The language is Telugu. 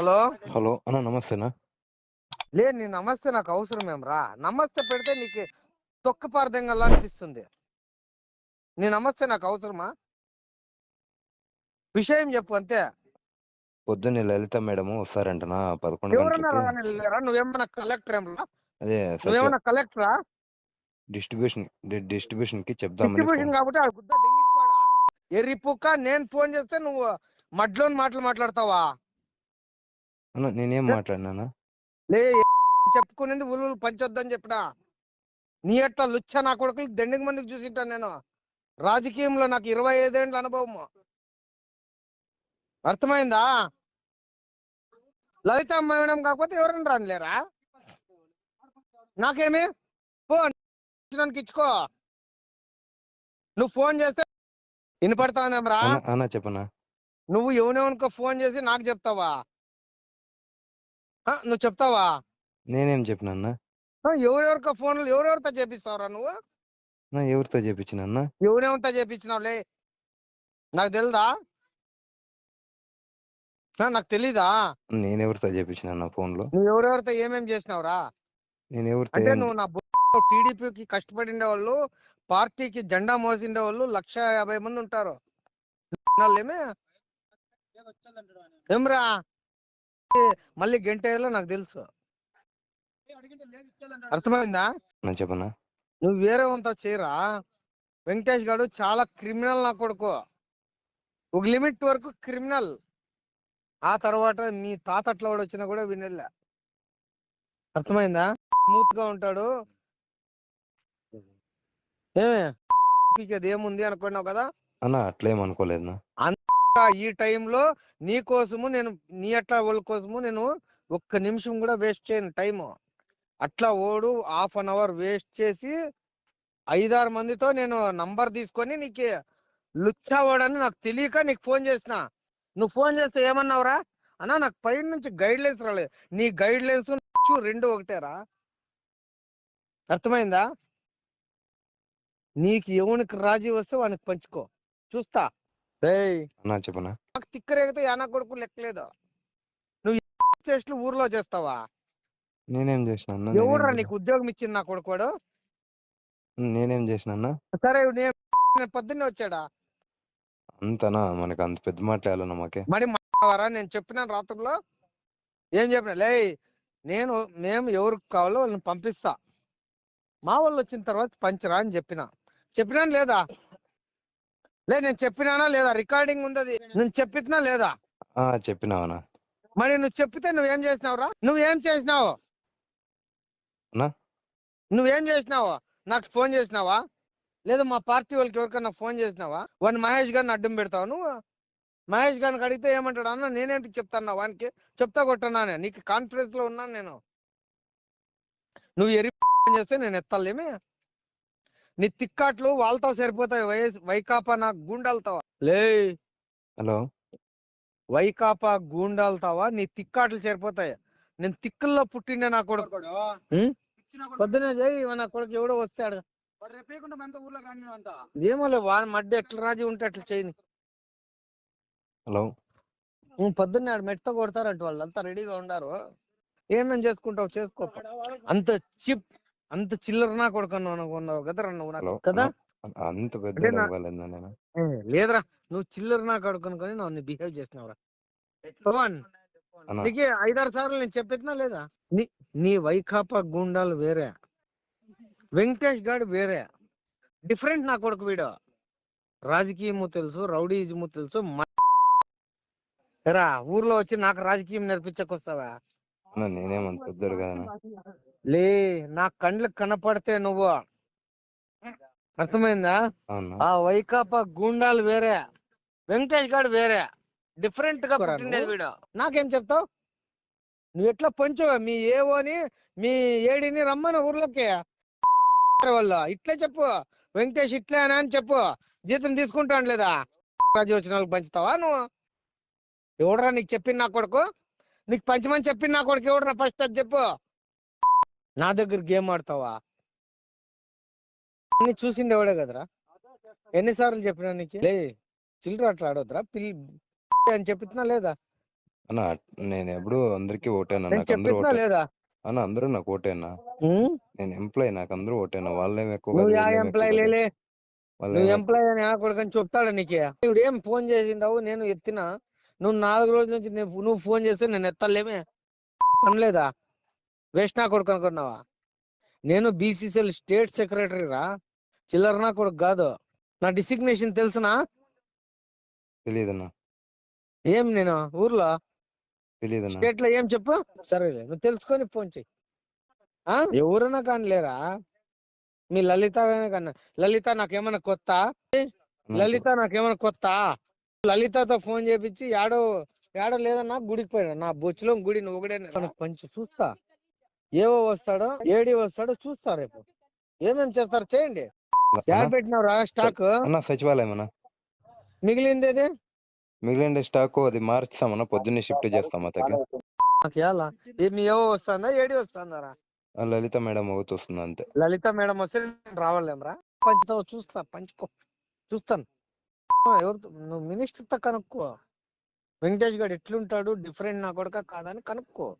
హలో? హలో అన్న నమస్తేనా? లే నీ నమస్తే నాకు అవసరం రా. నమస్తే పెడితే నీకు తొక్క పారదంగల్లా అనిపిస్తుంది. నీ నమస్తే నాకు అవసరమా? విషయం చెప్పు అంతే. పొద్దున్నే లలిత మేడం వస్తారంటనా పదకొండు ఎవరన్నా గంటలకి రానిలేరా నువ్వేమన్నా కలెక్టర్ ఏం రా? అదే నువ్వేమన్నా కలెక్టరా? డిస్ట్రిబ్యూషన్ డిస్ట్రిబ్యూషన్కి చెప్దామని డిస్ట్రిబ్యూషన్ కాబట్టి ఆ గుద్ద దెంగించుకోడా? ఎర్రి పుక్క నేను ఫోన్ చేస్తే నువ్వు మడ్లోని మాటలు మాట్లాడతావా? అన్న నేనేం మాట్లాడినా లే చెప్పుకునేది ఉలు పంచొద్దని చెప్పినా. నీ అట్లా లుచ్చ నా కొడుకులు దండికి మందికి చూసింటాను నేను. రాజకీయంలో నాకు ఇరవై ఐదేండ్ల అనుభవం అర్థమైందా? లలిత మేడం కాకపోతే ఎవరైనా రానిలేరా? నాకేమి? ఫోన్ ఇచ్చుకో. నువ్వు ఫోన్ చేస్తే అన్న అన్న చెప్పనా? నువ్వు ఎవనెవనుకో ఫోన్ చేసి నాకు చెప్తావా? నువ్వు చెప్తావా? నేనేం చెప్పినా ఎవరెవరికో ఫోన్లు ఎవరెవరితో చేపిస్తావురా నువ్వు? నా ఎవరితో చెప్పించిన అన్న? ఎవరెవరితో చేపించినావులే? నాకు తెలుదా? నాకు తెలీదా? నేను ఎవరితో చెప్పించిన అన్న ఫోన్లో నువ్వు ఎవరెవరితో ఏమేం చేసినావురా? నేను ఎవరితో అంటే నువ్వు నా టీడీపీకి కష్టపడిండే వాళ్ళు పార్టీకి జెండా మోసిండే వాళ్ళు లక్ష యాభై మంది ఉంటారు. ఏమే ఏమ్రా? మళ్ళీ గంటలో నాకు తెలుసు. అర్థమైందా? అన్న చెప్పనా? నువ్వు వేరే వంతా చేయరా వెంకటేష్ గారు చాలా క్రిమినల్ నా కొడుకు. ఒక లిమిట్ వరకు క్రిమినల్. ఆ తర్వాత మీ తాత అట్లా వాడు వచ్చినా కూడా వినలే. అర్థమైందా? స్మూత్గా ఉంటాడు. ఏమే? ఏముంది అనుకున్నావు కదా? అన్న అట్లేం అనుకోలేదు నా ఆ ఈ టైంలో నీ కోసము నేను నీ అట్లా వాళ్ళ కోసము నేను ఒక్క నిమిషం కూడా వేస్ట్ చేయను టైము. అట్లా ఓడు హాఫ్ అన్ అవర్ వేస్ట్ చేసి ఐదారు మందితో నేను నంబర్ తీసుకొని నీకు లుచ్చా ఓడని నాకు తెలియక నీకు ఫోన్ చేసిన. నువ్వు ఫోన్ చేస్తే ఏమన్నావురా? అన్నా నాకు పైన నుంచి గైడ్ లైన్స్ రాలేదు నీ గైడ్ లైన్స్ రెండు ఒకటేరా. అర్థమైందా? నీకు ఎవనికి రాజీ వస్తే వానికి పంచుకో. చూస్తా. అన్న చెప్పనా? నాకు తిక్కరేగితే యానా కొడుకు లెక్కలేదు. నువ్వు చేష్టలు ఊర్లో చేస్తావా? నేనేం చేసిన అన్న? ఎవడురా? నీకు ఉద్యోగం ఇచ్చింది నా కొడుకోడు? నేనేం చేసిన అన్న? సరే నేను నేను పొద్దున్నే వచ్చాడా? అంతనా? మనకి అంత పెద్ద మాట్లాడాలన్న మాకే. మరి మావారా నేను చెప్పినాను రాత్రుల్లో ఏం చెప్పిన? లే నేను మేము ఎవరికి కావాలో వాళ్ళని పంపిస్తా. మా వాళ్ళు వచ్చిన తర్వాత పంచరా అని చెప్పిన. చెప్పినాను లేదా? లే నేను చెప్పినానా లేదా? రికార్డింగ్ ఉంది నేను చెప్పినా లేదా? చెప్పినావనా మరి నువ్వు చెప్పితే నువ్వేం చేసినావురా? నువ్వేం చేసినావు? నువ్వేం చేసినావు? నాకు ఫోన్ చేసినావా? లేదా మా పార్టీ వాళ్ళకి ఎవరికన్నా ఫోన్ చేసినావా? వాడిని మహేష్ గారిని అడ్డం పెడతావు నువ్వు? మహేష్ గారిని అడిగితే ఏమంటాడు? అన్న నేనేంటి చెప్తాను వానికి? చెప్తా కొట్టన్నానే నీకు కాన్ఫిడెన్స్లో ఉన్నాను నేను. నువ్వు ఎరి చేస్తే నేను ఎత్తాలేమే. నీ తిక్కాట్లు వాళ్ళతో సరిపోతాయి. వైఎస్ వైకాపా నా గుండాలతావా లే. హలో. వైకాపా గూండాలతావా? నీ తిక్కాట్లు సరిపోతాయి. నేను తిక్కుల్లో పుట్టిండే నా కొడుకు. ఉం? పొద్దునే చేయి నా కొడుకు ఎవడో వస్తాడు. ఏమోలే వాని మధ్య ఎట్లా రాజీ ఉంటే అట్లా చేయని. హలో. ఉం, పొద్దున్నే ఆడు మెట్ట కొడతారంట వాళ్ళంతా రెడీగా ఉండారు. ఏమేం చేసుకుంటావు చేసుకో. అంత చిప్ అంత చిల్లర నా కొడుకు అన్నావు ఉన్నావు కదరా నువ్వు నాకు కదా? అంత పెద్ద లేదురా నువ్వు చిల్లర నా కొడుకు అనుకొని నన్ను బిహేవ్ చేసినావురా పవన్ నీకు ఐదారు సార్లు నేను చెప్పినా లేదా? నీ నీ వైకాపా గుండాలు వేరే. వెంకటేష్ గాడు వేరే. డిఫరెంట్ నా కొడుకు వీడు. రాజకీయము తెలుసు రౌడీజము తెలుసు రా ఊర్లో వచ్చి నాకు రాజకీయం నేర్పించకొస్తావా? నేనేమంత పెద్దోడు కదా లే నా కండ్లకు కనపడితే నువ్వు. అర్థమైందా? ఆ వైకాపా గూండాలు వేరే వెంకటేష్ గాడు వేరే. డిఫరెంట్గా పుట్టిండేది వీడు. నాకేం చెప్తావు? నువ్వు ఎట్లా పంచు మీ ఏవోని మీ ఏడిని రమ్మని ఊర్లోకి. వాళ్ళు ఇట్లే చెప్పు. వెంకటేష్ ఇట్లే అని అని చెప్పు. జీతం తీసుకుంటాను లేదా? రాజు వచ్చిన వాళ్ళకి పంచుతావా నువ్వు? ఎవడరా నీకు చెప్పింది నా కొడుకు? నీకు పంచమని చెప్పింది నా కొడుకు ఎవడరా? ఫస్ట్ అది చెప్పు. నా దగ్గర గేమ్ ఆడతావా? అన్ని చూసిండేవాడే కదరా. ఎన్నిసార్లు చెప్పినా నీకు? లే చిల్లర అట్లా ఆడొద్దురా పిల్లి అని చెప్తున్నా లేదా? అన్న నేను ఎప్పుడు అందరికి ఓటేనా? నాకు అందరూ చెప్పినా ఓటే. లేదా? అన్న అందరూ నాకు ఓటేనా? నేను ఎంప్లాయ్ నాకు అందరూ ఓటేనా? వాళ్ళేం ఎక్కువ నువ్వు యా వీళ్ళేం ఎక్కువ ఎంప్లాయ్ కాదు లేలే. వాళ్ళేం నువ్వు ఎంప్లాయ్ అని ఆ కొడుకని చెప్తాడు నీకే? ఇప్పుడు ఏం ఫోన్ చేసిండావు? నేను ఎత్తినా? నువ్వు నాలుగు రోజుల నుంచి నేను- నువ్వు ఫోన్ చేస్తే నేను ఎత్తలేమే? పనిలేదా వేస్ట్ నా కొడుకు అనుకున్నావా? నేను బీసీసీఎల్ స్టేట్ సెక్రటరీ రా. చిల్లర నా కొడుకు కాదు. నా డిసిగ్నేషన్ తెలుసునా? తెలియదన్నా ఏం నేను? ఊర్లో? తెలియదన్నా స్టేట్లో ఏం చెప్పు? సరేలే నువ్వు తెలుసుకొని ఫోన్ చెయ్యి ఆ? ఎవరైనా కానీ లేరా? మీ లలిత కన్నా. లలిత నాకేమన్నా కొత్త? లలిత నాకేమన్నా కొత్త? లలితతో ఫోన్ చేపించి యాడో యాడో లేదన్నా గుడికి పోయినా. నా బొచ్చులో గుడి నువ్వు ఒకడే పంచి చూస్తా. ఏవో వస్తాడో ఏడి వస్తాడో చూస్తా రేపు. ఏమేం చేస్తారు చేయండి. యాడ్ పెట్టినావురా స్టాక్. అన్న సచివాలయం అన్న. మిగిలింది ఏది? మిగిలిన స్టాక్ అది మార్చామన్నా పొద్దున్నే షిఫ్ట్ చేస్తాం అతకి. నాకు ఎలా మీ ఏవో వస్తుందా ఏడి వస్తుందారా ఆ లలిత మేడం ఒకటి వస్తుంది అంతే. లలిత మేడం వస్తే నేను రావాలేమరా పంచుతావు? చూస్తా పంచుకో. చూస్తాను. ఎవరితో? నువ్వు మినిస్టర్తో కనుక్కో. వెంకటేష్ గారు ఎట్లుంటాడు డిఫరెంట్ నా కొడుక కాదని కనుక్కో.